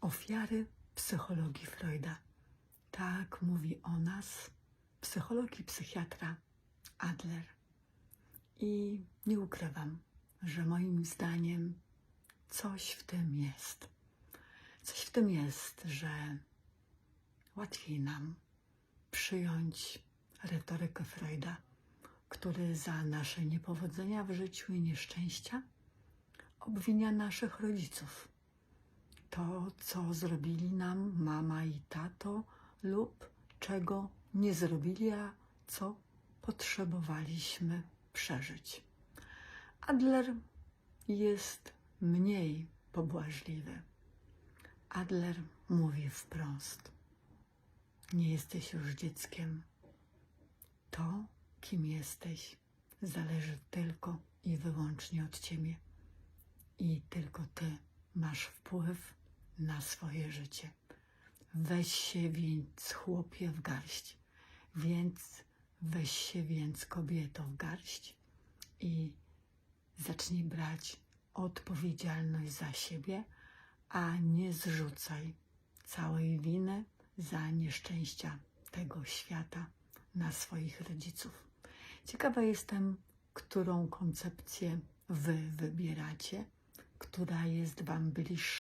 ofiary psychologii Freuda. Tak mówi o nas psycholog i psychiatra Adler. I nie ukrywam, że moim zdaniem coś w tym jest. Coś w tym jest, że łatwiej nam przyjąć retorykę Freuda, który za nasze niepowodzenia w życiu i nieszczęścia obwinia naszych rodziców. To, co zrobili nam mama i tato, lub czego nie zrobili, a co potrzebowaliśmy przeżyć. Adler jest mniej pobłażliwy. Adler mówi wprost: Nie jesteś już dzieckiem. To, kim jesteś, zależy tylko i wyłącznie od ciebie. I tylko ty masz wpływ na swoje życie. Weź się więc, chłopie, w garść, więc weź się więc, kobieto, w garść i zacznij brać odpowiedzialność za siebie, a nie zrzucaj całej winy za nieszczęścia tego świata na swoich rodziców. Ciekawa jestem, którą koncepcję wy wybieracie, która jest wam bliższa.